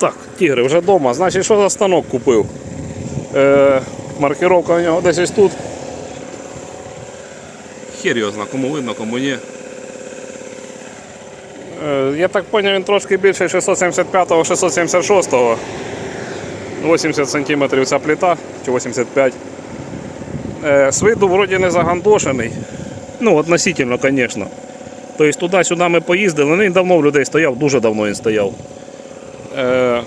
Так, тігри вже вдома. Значить, що за станок купив? Е, маркировка у нього десь ось тут. Хер його зна, кому видно, кому ні. Е, я так зрозумів, він трошки більше 675-го, 676-го. 80 см ця плита, чи 85 Е, З виду вроді не загандошений. Ну, относительно, звісно. Тобто туди-сюди ми поїздили, він давно в людей стояв, дуже давно він стояв. Е,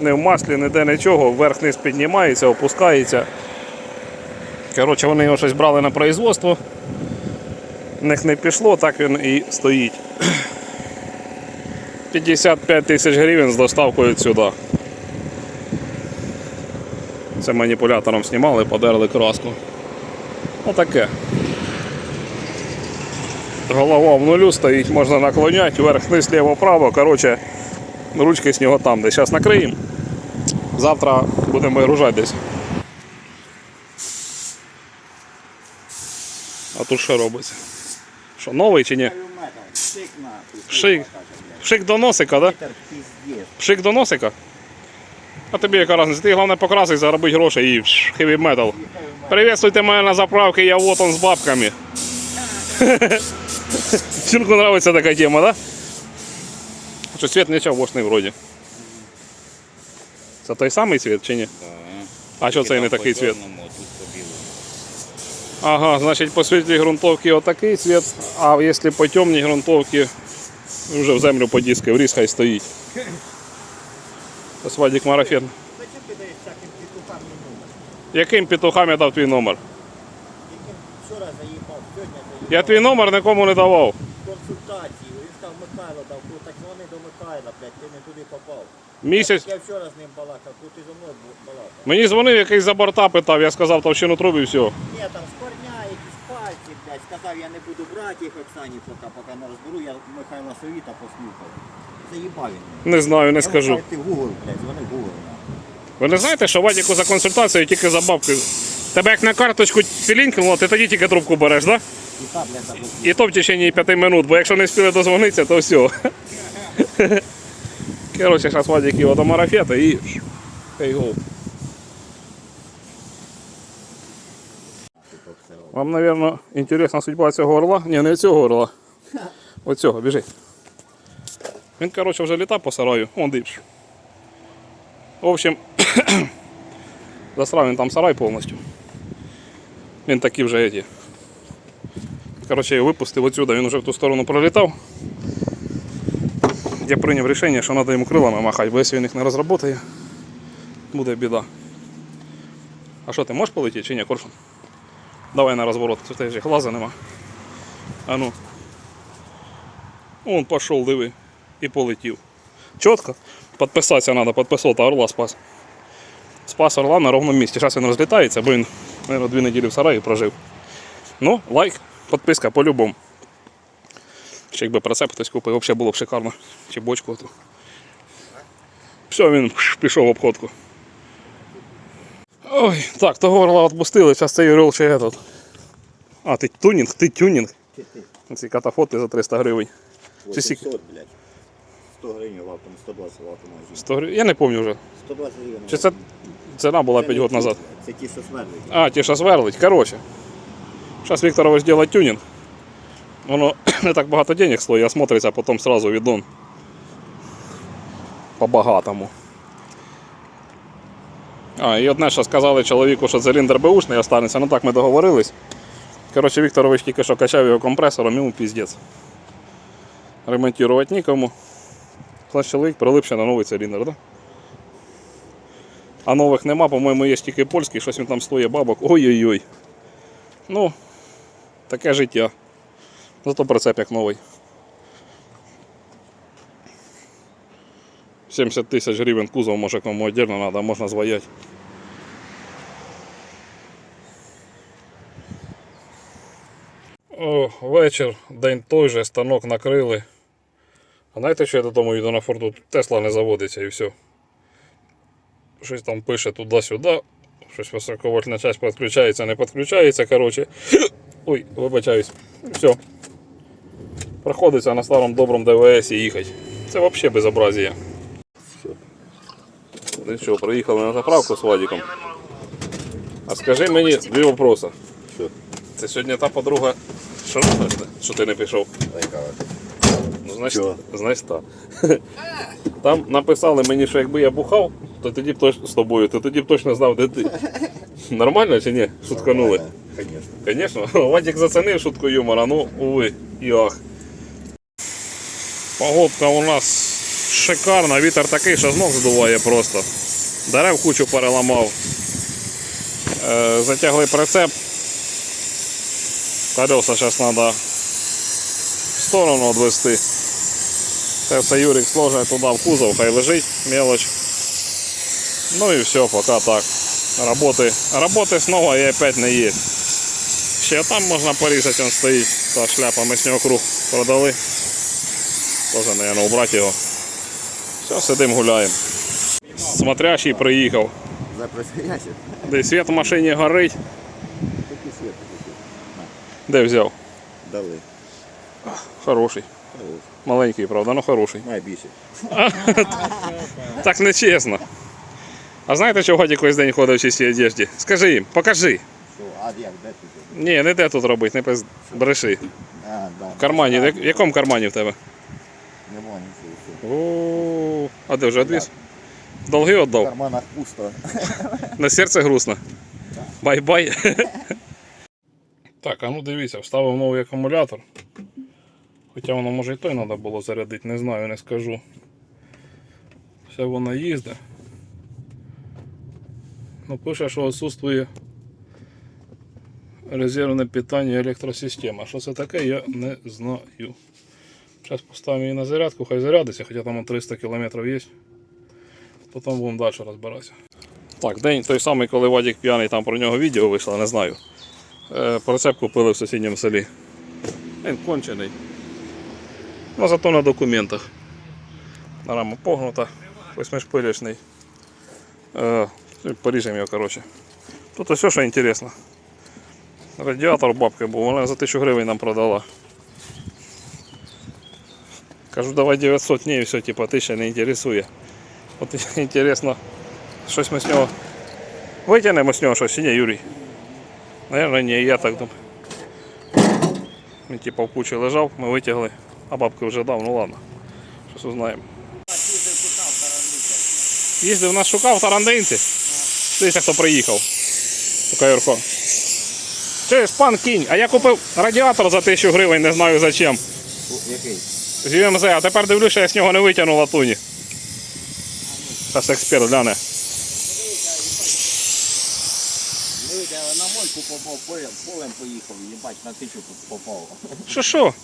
не в маслі, ніде нічого, вверх-вниз піднімається, опускається. Коротше, вони його щось брали на производство. В них не пішло, так він і стоїть. 55 тисяч гривень з доставкою сюди. Це маніпулятором знімали, подерли краску. Отаке. Голова в нулю стоїть, можна наклоняти, вверх вниз ліво право. Коротше, ручки з нього там, де зараз накриємо. Завтра будемо вигружати десь. А тут що робиться? Що, новий чи ні? Шик. Шик. Шик до носика, так? Да? Пшик до носика. А тобі яка разниця? Ти головне покрасить, заробити гроші і хеві метал. Приветствуйте мене на заправці, я вот он з бабками. Чурку нравится така тема, да? Що світ не чавошний вроді. Це той самий світ чи ні? А що це не такий світ? Ага, значить по світлій ґрунтовці отакий світ, а якщо по темній ґрунтовці вже в землю по диски вріз хай стоїть. Петухам номер? Яким петухам я дав твій номер? Я твій номер нікому не давав. Консультації. Михайло дав, ну так дзвони до Михайла, блядь, ти не туди попав. Місяць. Я вчора з ним балакав, тут ти зі мною балакав. Мені дзвонив якийсь за борта питав, я сказав товщину труби і все. Ні, там з корня якісь пальці, блядь, сказав, я не буду брати їх Оксані, поки, поки не розберу, я Михайла Совіта послухав. Заїбав він. мене. Не знаю, не скажу. Ти Google, блядь, дзвони Google. нахуй. Ви не знаєте, що Вадіку за консультацію тільки за бабки. Тебе як на карточку філінкнуло, ти тоді тільки трубку береш, так? Да? І то в течение 5 минут, бо якщо не встигли дозвонитися, то все. Коротше, зараз Вадик його до марафета і. Хей. Вам, мабуть, інтересна судьба цього орла? Ні, не цього орла. Оцього, біжи. Він, коротше, вже літа по сараю. Вон дивиш. В общем, засрав він там сарай повністю. Він такі вже эти. Коротше, я випустив отсюда, він вже в ту сторону пролітав. Я прийняв рішення, що треба йому крилами махати, бо якщо він їх не розробляє, буде біда. А що, ти можеш полетіти чи ні, коршун? Давай на розворот, тут теж глаза нема. А ну. Он пішов, диви, і полетів. Чітко. Підписатися треба, підписав, та орла спас. Спас орла на ровному місці. Зараз він розлітається, бо він, мабуть, дві неділі в сараї прожив. Ну, лайк, підписка по-любому. Ще якби прицеп хтось купив, взагалі було б шикарно. Чи бочку ту. Все, він пішов в обходку. Ой, так, того орла відпустили, зараз цей орел ще этот. А, ти тюнінг, ти тюнінг. Ці катафоти за 300 гривень. Чи скільки? 800, блядь. 100 гривень лапом, 120 лапом магазин. 100 гривень. Я не пам'ятаю вже. 120 гривень. Чи це ціна була 5 років назад? Це ті, що смердить. А, ті, що сверлить. Короче. Зараз Вікторович делать тюнинг. Воно не так багато денег стоїть, а смотриться потім сразу відон. По-багатому. А, і одне, що сказали чоловіку, що циліндр беушний останеться, ну так ми договорились. Коротше, Вікторович тільки що качав його компресором, йому піздець. Ремонтувати нікому. Значить, чоловік прилип ще на новий циліндр, да? А нових нема, по-моєму, є тільки польський, щось він там стоїть бабок. Ой-ой-ой. Ну, таке життя. Зато прицеп як новий. 70 тисяч гривень кузов, може кому отдельно треба, можна зваяти. О, вечір, день той же, станок накрили. А знаєте, що я додому йду на форту? Тесла не заводиться і все. Щось там пише туди-сюди. Щось високовольтна часть підключається, не підключається. Коротше. Ой, вибачаюсь. Все. Приходиться на старому доброму ДВС і їхати. Це взагалі безобразія. Ну що, приїхали на заправку з Владиком. А скажи мені дві вопроси. Що? Це сьогодні та подруга, що? Що ти не пішов? Ну, значить, значить так. Там написали мені, що якби я бухав, то тоді б точно з тобою, то тоді б точно знав, де ти. Нормально чи ні? Шутканули. Звісно. Звісно, Вадик зацінив шутку юмора, ну уви і ах. Погодка у нас шикарна, вітер такий, що з ног здуває просто. Дерев кучу переламав. Е, затягли прицеп. Колеса зараз треба в сторону відвести. Це все Юрик сложить туди в кузов, хай лежить, мелоч. Ну і все, поки так. Роботи, роботи снова і опять не є. Ще там можна порізати, він стоїть. Та шляпа, ми з нього круг продали. Тоже, наверное, убрати його. Все, сидимо, гуляємо. Смотрящий приїхав. Предприятие? Де світ в машині горить. Де взяв? Дали. Хороший. Хорош. Маленький, правда, ну хороший. Більше. Так не чесно. А знаєте, що Вадик весь день ходить в чистій одежді? Скажи їм, покажи. Що? А як? Де тут? Ні, не де тут робити, не пиз... бреши. А, да. В кармані, в в якому кармані в тебе? Нема нічого. О, а де вже відвіз? Долги В віддав. карманах пусто. На серце грустно. Бай-бай. Так, а ну дивіться, вставив новий акумулятор. Хоча воно може і той треба було зарядити, не знаю, не скажу. Все воно їздить. Ну, пише, що відсутствує резервне питання електросистема. Що це таке, я не знаю. Зараз поставимо її на зарядку, хай зарядиться, хоча там 300 км є. Потім будемо далі розбиратися. Так, день той самий, коли Вадик п'яний, там про нього відео вийшло, не знаю. Е, Прицеп купили в сусідньому селі. Він кончений. Ну зато на документах. Рама погнута, восьмишпилячний. Е, поріжемо його, коротше. Тут все, що інтересно. Радіатор бабки був, вона за 1000 гривень нам продала. Кажу, давай 900, ні, все, типа 1000 не інтересує. От інтересно, щось ми з нього витягнемо з нього щось, ні, Юрій? Наверное, ні, я так думаю. Він типа в кучі лежав, ми витягли, а бабки вже дав, ну ладно. Щось узнаємо. Їздив нас шукав Тарандинці. Дивіться, хто приїхав. Сука, Юрко. Чуєш, пан кінь, а я купив радіатор за 1000 гривень, не знаю за чим. Який? З ЮМЗ, а тепер дивлюся, я з нього не витягнув латуні. Зараз експерт гляне. На мойку попав, полем, полем поїхав, їбать, на тичу попав. Що що?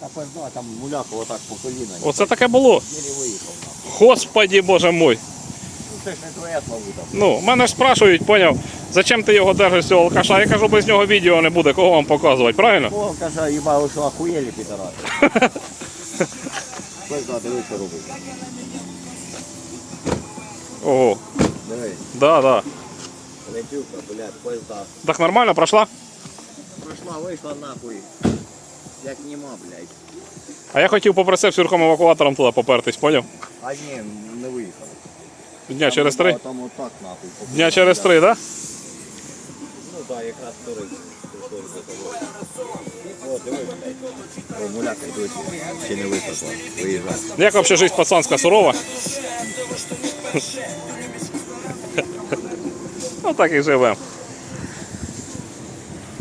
Та пизда, там муляка отак по коліна. Оце таке було. Виїхав. Господі боже мой. Ну це ж не твоя славута. Ну, мене ж спрашують, поняв, зачем ти його держиш цього алкаша? Я кажу, без нього відео не буде, кого вам показувати, правильно? О, каже, їба, ви що охуєлі підарати. Пизда, диви, що робить. Ого, Диви, да, да. летюка, блядь, пизда. Так нормально пройшла? Пройшла, вийшла нахуй. Як нема, блядь. А я хотів попри сюрком евакуатором туди попертись, поняв? А ні, не виїхав. Дня через три? Там отак нахуй. Дня через три, так? Да? Ну так, якраз вторий. Прийшлось до того. О, диви, блядь. О, муляка й досі. Ще не висохла. Виїжджай. Як взагалі життя пацанська сурова? Ну так і живемо.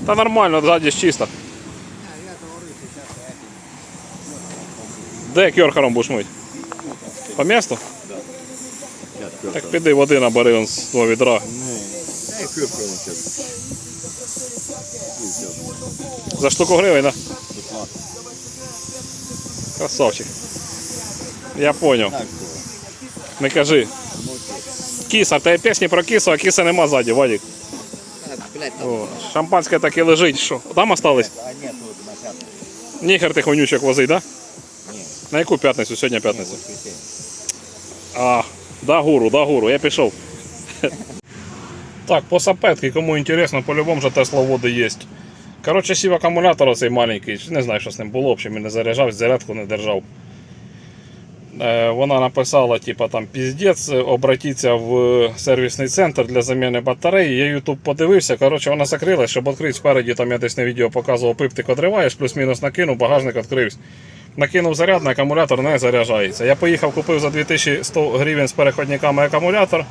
Та нормально, ззаді ж чисто. Де кьорхером будеш мить? По місту? Так піди води набери он з того відра. Ей, фюркою зараз. За штуку гривень, да? Красавчик. Я понял. Не кажи. В тебе пісні про кісу, а кіса нема ззаді, Вадик. О, шампанське так і лежить. Що? Там осталось? А ні, тут на п'ятому. Ніхер тих вонючок возить, да? Ні. На яку п'ятницю? Сьогодні. Воскресенье. А, да гуру, да гуру, я пішов. Так, по сапетки, кому інтересно, по-любому же тесловоди є. Коротше, сів акумулятор оцей маленький, не знаю, що з ним було, взагалі не заряджав, зарядку не держав. Е, Вона написала, типа там піздець, обратіться в сервісний центр для заміни батареї. Я YouTube подивився. Коротше, вона закрилась, щоб відкрити спереді, там я десь на відео показував, пиптик одриваєш, плюс-мінус накинув, багажник відкрився. Накинув зарядний, акумулятор не заряджається. Я поїхав, купив за 2100 гривень з переходниками акумулятор.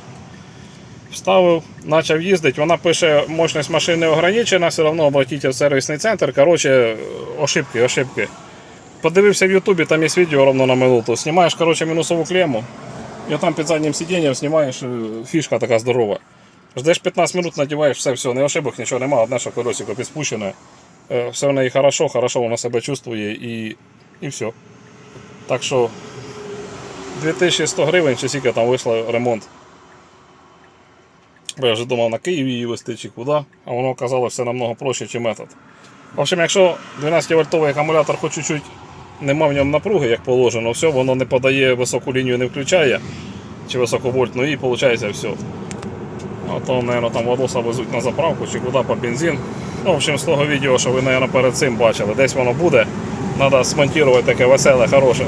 Вставив, почав їздити. Вона пише, мощність машини ограничена, все одно обратіть в сервісний центр. Коротше, ошибки, ошибки. Подивився в Ютубі, там є відео ровно на минуту. Знімаєш коротше, мінусову клему, і там під заднім сидінням знімаєш е, фішка така здорова. Ждеш 15 минут, надіваєш, все, все, не ошибок, нічого немає, одне, що колесико підспущене. Е, Все в неї хорошо, хорошо вона себе чувствує і, і все. Так що 2100 гривень чи скільки там вийшло ремонт. Бо я вже думав на Київ її вести чи куди, а воно оказалося намного проще, ніж метод. В общем, якщо 12-вольтовий акумулятор хоч чуть-чуть нема в ньому напруги, як положено, все, воно не подає високу лінію, не включає, чи високовольтну, і виходить все. А то, мабуть, там водоса везуть на заправку чи куди по бензин. Ну, в общем, з того відео, що ви, мабуть, перед цим бачили, десь воно буде. Треба смонтувати таке веселе, хороше.